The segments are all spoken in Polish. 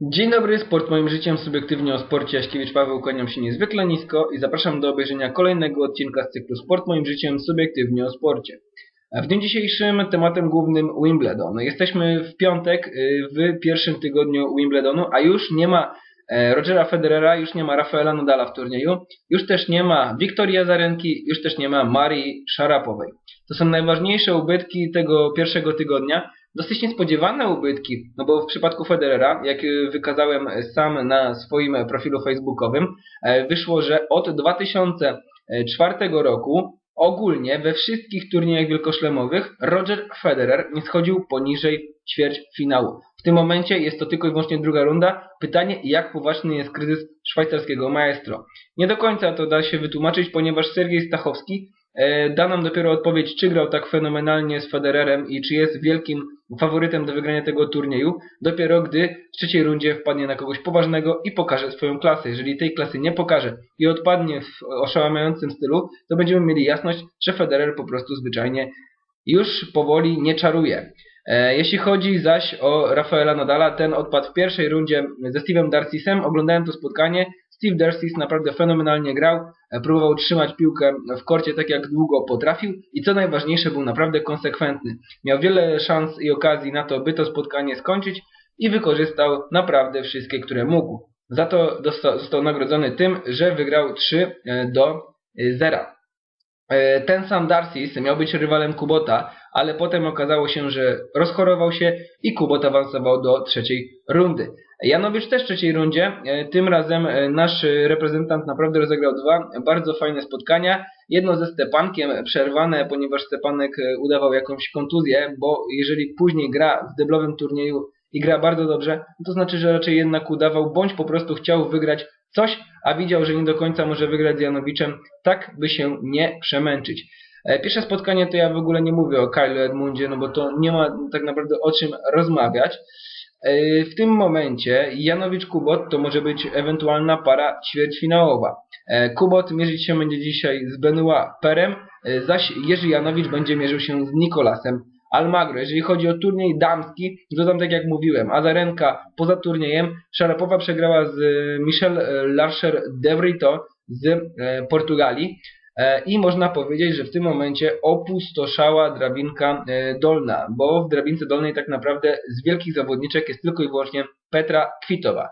Dzień dobry, sport moim życiem, subiektywnie o sporcie Jaśkiewicz Paweł, kłaniam się niezwykle nisko i zapraszam do obejrzenia kolejnego odcinka z cyklu Sport moim życiem, subiektywnie o sporcie. W dniu dzisiejszym tematem głównym Wimbledon. Jesteśmy w piątek y, w pierwszym tygodniu Wimbledonu, a już nie ma e, Rogera Federera, już nie ma Rafaela Nadala w turnieju, już też nie ma Wiktorii Azarenki, już też nie ma Marii Szarapowej. To są najważniejsze ubytki tego pierwszego tygodnia, dosyć niespodziewane ubytki, no bo w przypadku Federera, jak wykazałem sam na swoim profilu facebookowym, e, wyszło, że od 2004 roku ogólnie we wszystkich turniejach wielkoszlemowych Roger Federer nie schodził poniżej ćwierćfinału. W tym momencie jest to tylko i wyłącznie druga runda. Pytanie, jak poważny jest kryzys szwajcarskiego maestro. Nie do końca to da się wytłumaczyć, ponieważ Sergiej Stachowski da nam dopiero odpowiedź, czy grał tak fenomenalnie z Federerem i czy jest wielkim faworytem do wygrania tego turnieju, dopiero gdy w trzeciej rundzie wpadnie na kogoś poważnego i pokaże swoją klasę. Jeżeli tej klasy nie pokaże i odpadnie w oszałamiającym stylu, to będziemy mieli jasność, że Federer po prostu zwyczajnie już powoli nie czaruje. E, jeśli chodzi zaś o Rafaela Nadala, ten odpadł w pierwszej rundzie ze Steve'em Darcisem. Oglądałem to spotkanie Steve Darcis naprawdę fenomenalnie grał, e, próbował trzymać piłkę w korcie tak jak długo potrafił i co najważniejsze był naprawdę konsekwentny. Miał wiele szans i okazji na to, by to spotkanie skończyć i wykorzystał naprawdę wszystkie, które mógł. Za to został nagrodzony tym, że wygrał 3 e, do 0. E, ten sam Darcis miał być rywalem Kubota, ale potem okazało się, że rozchorował się i Kubot awansował do trzeciej rundy. Janowicz też w trzeciej rundzie. E, tym razem e, nasz reprezentant naprawdę rozegrał dwa bardzo fajne spotkania. Jedno ze Stepankiem przerwane, ponieważ Stepanek udawał jakąś kontuzję, bo jeżeli później gra w deblowym turnieju i gra bardzo dobrze, to znaczy, że raczej jednak udawał, bądź po prostu chciał wygrać coś, a widział, że nie do końca może wygrać z Janowiczem, tak by się nie przemęczyć. Pierwsze spotkanie to ja w ogóle nie mówię o Kylu Edmundzie, no bo to nie ma tak naprawdę o czym rozmawiać. E, w tym momencie Janowicz-Kubot to może być ewentualna para ćwierćfinałowa. E, Kubot mierzyć się będzie dzisiaj z Benoit Perem, e, zaś Jerzy Janowicz będzie mierzył się z Nikolasem Almagro. Jeżeli chodzi o turniej damski, to tam tak jak mówiłem, Azarenka poza turniejem, Szarapowa przegrała z Michel Larcher de Vrito z Portugalii. E, i można powiedzieć, że w tym momencie opustoszała drabinka e, dolna, bo w drabince dolnej tak naprawdę z wielkich zawodniczek jest tylko i wyłącznie Petra Kwitowa.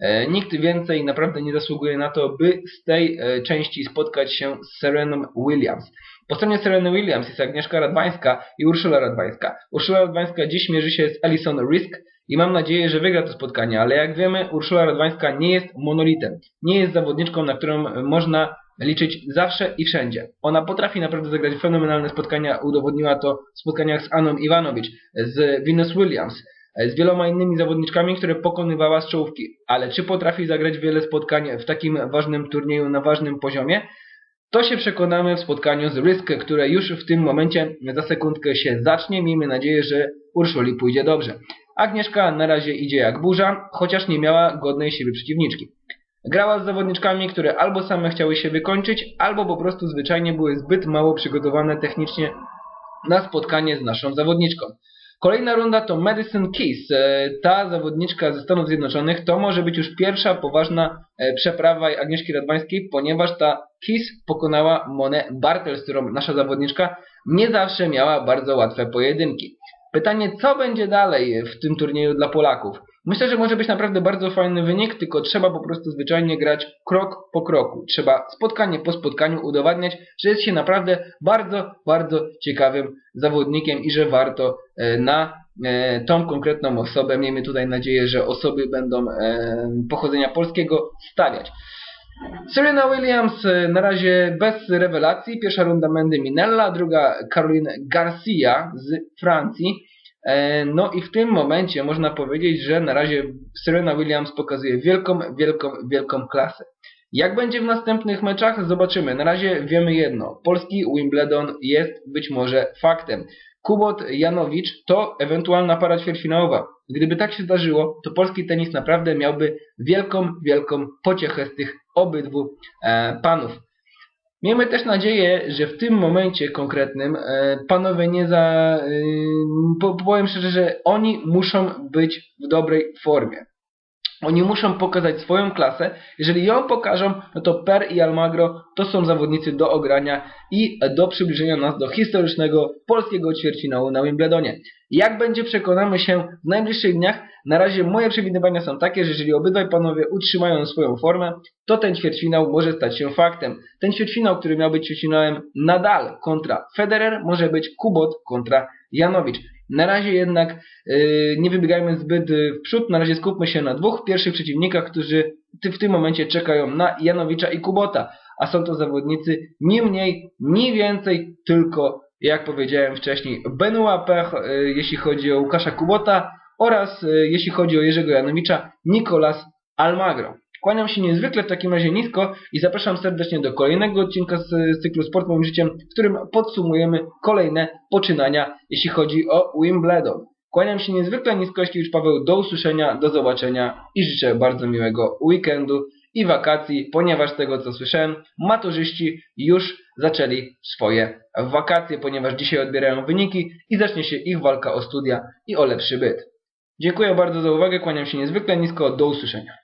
E, nikt więcej naprawdę nie zasługuje na to, by z tej części spotkać się z Sereną Williams. Po stronie Sereny Williams jest Agnieszka Radwańska i Urszula Radwańska. Urszula Radwańska dziś mierzy się z Alison Risk i mam nadzieję, że wygra to spotkanie, ale jak wiemy Urszula Radwańska nie jest monolitem. Nie jest zawodniczką, na którą można liczyć zawsze i wszędzie. Ona potrafi naprawdę zagrać fenomenalne spotkania, udowodniła to w spotkaniach z Aną Iwanowicz, z Venus Williams, z wieloma innymi zawodniczkami, które pokonywała z czołówki. Ale czy potrafi zagrać wiele spotkań w takim ważnym turnieju na ważnym poziomie? To się przekonamy w spotkaniu z Risk, które już w tym momencie za sekundkę się zacznie. Miejmy nadzieję, że Urszuli pójdzie dobrze. Agnieszka na razie idzie jak burza, chociaż nie miała godnej siebie przeciwniczki. Grała z zawodniczkami, które albo same chciały się wykończyć, albo po prostu zwyczajnie były zbyt mało przygotowane technicznie na spotkanie z naszą zawodniczką. Kolejna runda to Madison Keys. E, ta zawodniczka ze Stanów Zjednoczonych to może być już pierwsza poważna e, przeprawa Agnieszki Radwańskiej, ponieważ ta Keys pokonała Monę Bartel, z którą nasza zawodniczka nie zawsze miała bardzo łatwe pojedynki. Pytanie, co będzie dalej w tym turnieju dla Polaków? Myślę, że może być naprawdę bardzo fajny wynik, tylko trzeba po prostu zwyczajnie grać krok po kroku. Trzeba spotkanie po spotkaniu udowadniać, że jest się naprawdę bardzo, bardzo ciekawym zawodnikiem i że warto e, na e, tą konkretną osobę, miejmy tutaj nadzieję, że osoby będą e, pochodzenia polskiego stawiać. Serena Williams na razie bez rewelacji. Pierwsza runda Mendy Minella, druga Caroline Garcia z Francji. E, no i w tym momencie można powiedzieć, że na razie Serena Williams pokazuje wielką, wielką, wielką klasę. Jak będzie w następnych meczach? Zobaczymy. Na razie wiemy jedno. Polski Wimbledon jest być może faktem. Kubot Janowicz to ewentualna para ćwierćfinałowa. Gdyby tak się zdarzyło, to polski tenis naprawdę miałby wielką, wielką pociechę z tych obydwu e, panów. Miejmy też nadzieję, że w tym momencie konkretnym e, panowie nie za... E, powiem szczerze, że oni muszą być w dobrej formie. Oni muszą pokazać swoją klasę. Jeżeli ją pokażą, no to Per i Almagro to są zawodnicy do ogrania i do przybliżenia nas do historycznego polskiego ćwierćfinału na Wimbledonie. Jak będzie przekonamy się w najbliższych dniach. Na razie moje przewidywania są takie, że jeżeli obydwaj panowie utrzymają swoją formę, to ten ćwierćfinał może stać się faktem. Ten ćwierćfinał, który miał być ćwierćfinałem Nadal kontra Federer, może być Kubot kontra Janowicz. Na razie jednak yy, nie wybiegajmy zbyt yy, w przód, na razie skupmy się na dwóch pierwszych przeciwnikach, którzy w tym momencie czekają na Janowicza i Kubota, a są to zawodnicy ni mniej, ni więcej, tylko jak powiedziałem wcześniej Benoit Pech, yy, jeśli chodzi o Łukasza Kubota oraz jeśli chodzi o Jerzego Janowicza, Nicolas Almagro. Kłaniam się niezwykle w takim razie nisko i zapraszam serdecznie do kolejnego odcinka z, cyklu Sport Moim Życiem, w którym podsumujemy kolejne poczynania, jeśli chodzi o Wimbledon. Kłaniam się niezwykle nisko, Jaśkiewicz Paweł, do usłyszenia, do zobaczenia i życzę bardzo miłego weekendu i wakacji, ponieważ z tego co słyszałem, maturzyści już zaczęli swoje wakacje, ponieważ dzisiaj odbierają wyniki i zacznie się ich walka o studia i o lepszy byt. Dziękuję bardzo za uwagę, kłaniam się niezwykle nisko, do usłyszenia.